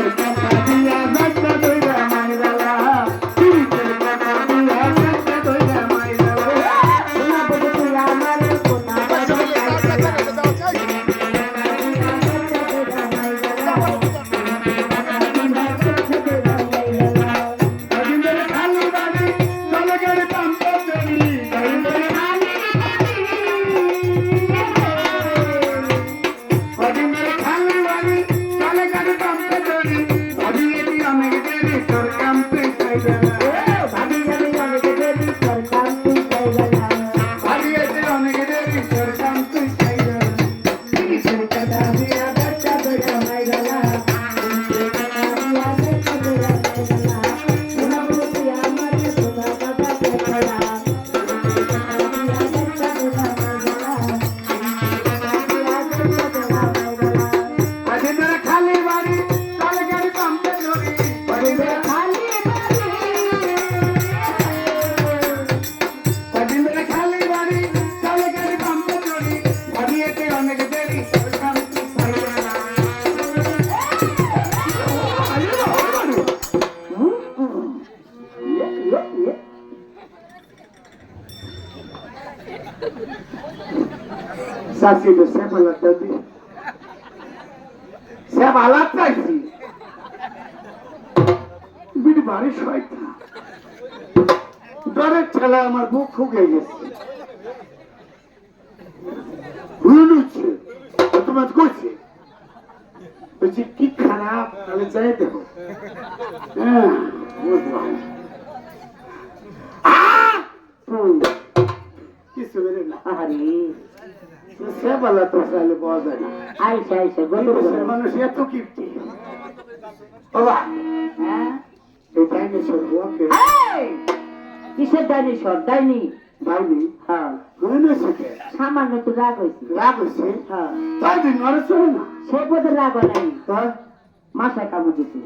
Música Sassi do Seba la tabi. Seba la taisi. বিড়ি বাড়ি শয়তা ডরের ঠেলা আমার বুক ফুকে গেছে হুলুচ্ছে তোমার করছে বলছি কি খারাপ তাহলে যাই দেবো হ্যাঁ বুঝলাম কিছু বেরো না সেবালা তো চাইলে পাওয়া যায় না। আইসা আইসা গত মানুষ এত কীর্তি বাবা। হ্যাঁ? এই ডাইনোসর ওকে কিসের ডাইনোসর? ডাইনি? পাইনি হ্যাঁ। সামান্য তো রাগ হয়েছে। রাগ হয়েছে? হ্যাঁ। তাই দিন নড়ে চলে না। সে পথে রাগ হয় নাই। মাথায় কামড় দিছে